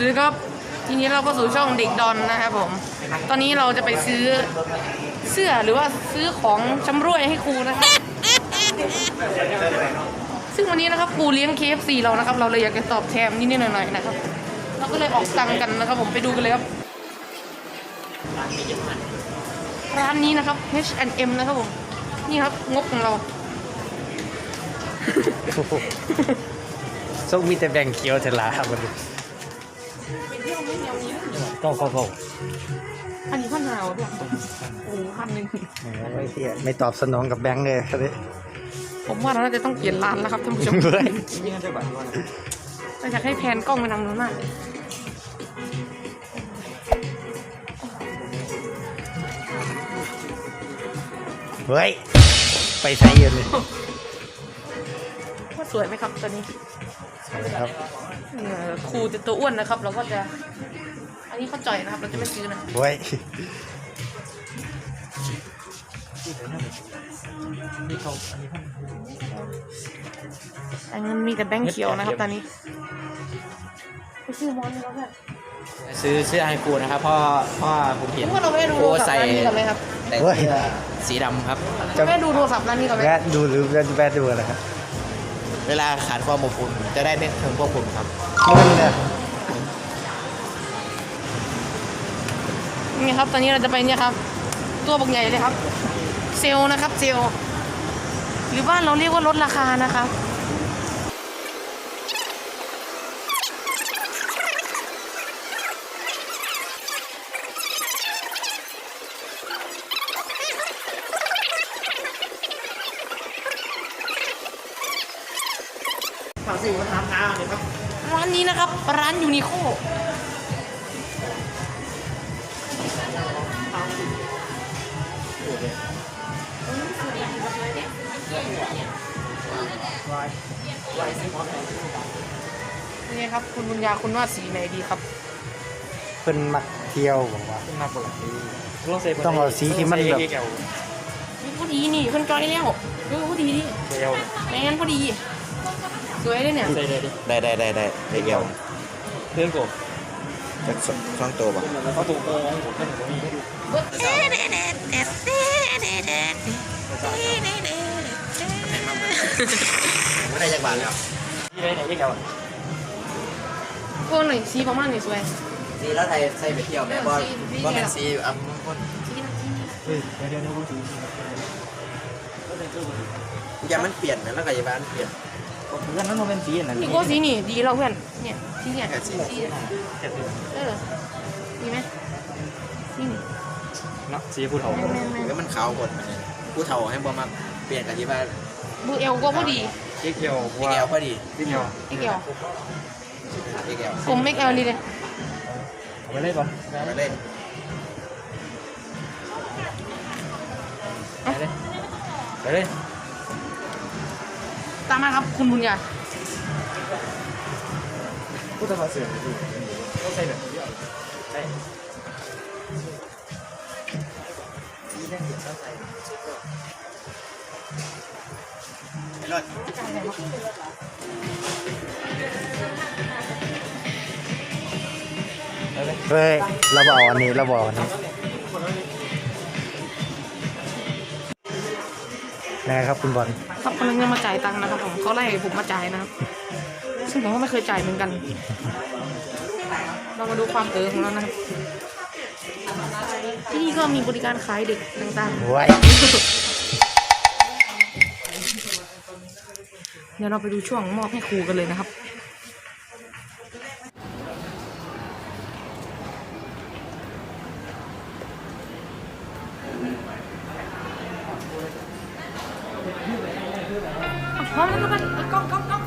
ซื้อครับทีนี้เราก็สู่ช่องเด็กดอนนะครับผม ตอนนี้เราจะไปซื้อเสื้อหรือว่าซื้อของชำรวยให้ครูนะครับ ซึ่งวันนี้นะครับครูเลี้ยง KFC เรานะครับ เราเลยอยากจะตอบแทนนิดๆหน่อยๆนะครับ เราก็เลยออกตังกันนะครับ ผมไปดูกันเลยครับ ร้านนี้นะครับ H&M นะครับผม นี่ครับงบของเราส้มมีแต่แบ่งเคี้ยวเทลาครับ มันก็เขาบอกอันนี้พันหาวด้วยโอ้โหพันหนึ่งไม่เสียไม่ตอบสนองกับแบงค์เลยครับผมว่าเราน่าจะต้องเปลี่ยนร้านแล้วครับท่านผู้ชมเฮ้ยเราอยากให้แพนกล้องไปทางนู้นมากเลยเฮ้ย ไปใช้เงินเลยว่าสวยไหมครับตอนนี้ ครับเอ่อครูจะตัวอ้วนนะครับ เราก็จะ อันนี้เขาจ่อยนะครับ เราจะไม่ซื้อนะเฮ้ยแต่เงินมีแต่แบงค์เขียวนะครับตอนนี้ไปซื้อมอนเลยครับเพื่อนซื้อเสื้อให้ครูนะครับเพราะเพราะผมเห็นว่าเราไม่ดูคโทรูรศัพท์ใส่ร้านนี้กันไหมครับแต่เฮ้ยเสื้อสีดำครับจะแม่ดูโทรศัพท์ร้านนี้กันไหมแวะดูหรือแวะแวะดูอะไรครับ เวลาขาดความอบอุ่นจะได้เน้นถึงพวกคุณครับนี่ครับ ตอนนี้เราจะไปเนี่ยครับ ตัวบักใหญ่เลยครับ เซลนะครับ เซลหรือว่าเราเรียกว่าลดราคานะครับ ฝากสื่อมาถามหาเลยครับ ร้า นนี้นะครับ ร้านยูนิโคนี่ครับ คุณบุญญาคุณว่าสีไหนดีครับเพิ่นมักเที่ยวบอกว่ามาปกติต้องเอาสีที่มันแบบนี่พอดีนี่เพิ่นจอยแล้วเออพอดีดิแมนพอดี สวยเลยเนี่ยได้ได้ได้ได้ได้เกี่ยวเพื่อนกูจากช่องตัวป่ะเขาถูกโกงผมก็ถูกมีให้ดูไม่ได้จากบาทแล้วที่ไหนไหนยี่เกี่ยวโอ้หน่อยสีประมาณนี้สวยสีแล้วไทยใส่ไปเที่ยวแม่บอลบอลเป็นสีอะมงคลเฮ้ยเดี๋ยวเดี๋ยวดูสีอย่ามันเปลี่ยนนะแล้วก็อย่าบ้านเปลี่ยน เพื่อนนั้นมันเป็นสีนั่นนี่ก็สีนี่ดีแล้วเพื่อนเนี่ยสีเนี่ยแค่สีสีเนี่ยเออดีไหมสีนี่เนาะสีผู้เฒ่าแมนแมนแมนแล้วมันขาวหมดมันผู้เฒ่าให้บอมาเปลี่ยนกับที่บ้านบูเอลก็พอดียี่เกี่ยวพี่ว่าแก้วพอดียี่เกี่ยวไม่เกี่ยวพี่แก้วผมไม่เอลนี่เลยเอาไปเลยก่อนไปเล่นไปเลยไปเลย ตามมาครับ คุณบุญญาผู้ทำเสือต้องใส่แบบนี้ใช่รถเฮ้ยเราบอกอันนี้เราบอกอันนี้ นะครับคุณบอลครับคนนึงยังมาจ่ายตังค์นะครับผมเขาไล่ผมมาจ่ายนะครับ ซึ่งผมก็ไม่เคยจ่ายเหมือนกัน เรามาดูความเออของเรานะครับ ที่นี่ก็มีบริการขายเด็กต่างไว้ๆเดี๋ยวเราไปดูช่วงมอบให้ครูกันเลยนะครับ Mama naman, ikaw, ikaw, ikaw.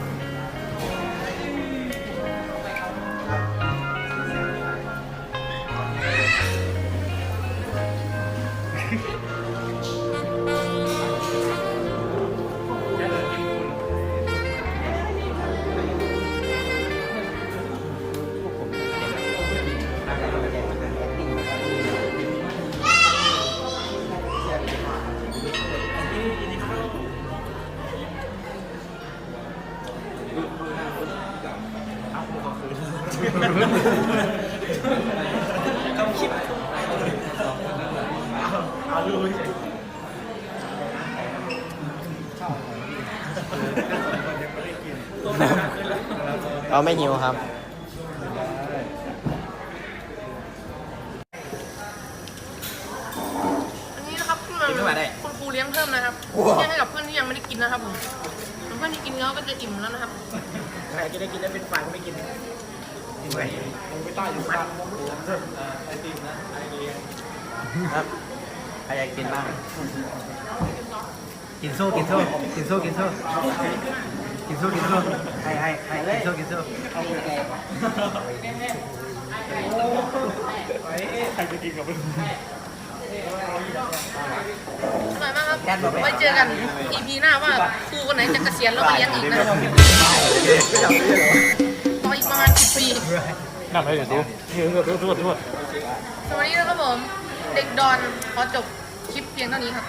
ต้องคิดเอาลูกเราไม่หิวครับกินไม่ไหวได้คุณครูเลี้ยงเพิ่มนะครับเลี้ยงให้กับเพื่อนที่ยังไม่ได้กินนะครับผมเพื่อนที่กินเนื้อก็จะอิ่มแล้วนะครับใครจะได้กินแล้เป็นฝ่ายก็ไม่กิน กินไปผมไปใต้อยู่บ้านครับใครอยากกินบ้าง กินโซ่กินโซ่กินโซ่กินโซ่กินโซ่กินโซ่ให้ให้ให้กินโซ่กินโซ่อร่อยมากครับไว้เจอกัน EP หน้าว่าครูคนไหนจะเกษียณแล้วก็เลี้ยงอีกนะ ครับต่ออีกประมาณ10ปีนั่งไปเดี๋ยวดูเดี๋ยวดูดูดูสวัสดีนะครับผม เด็กดอนขอจบคลิปเพียงเท่านี้ครับ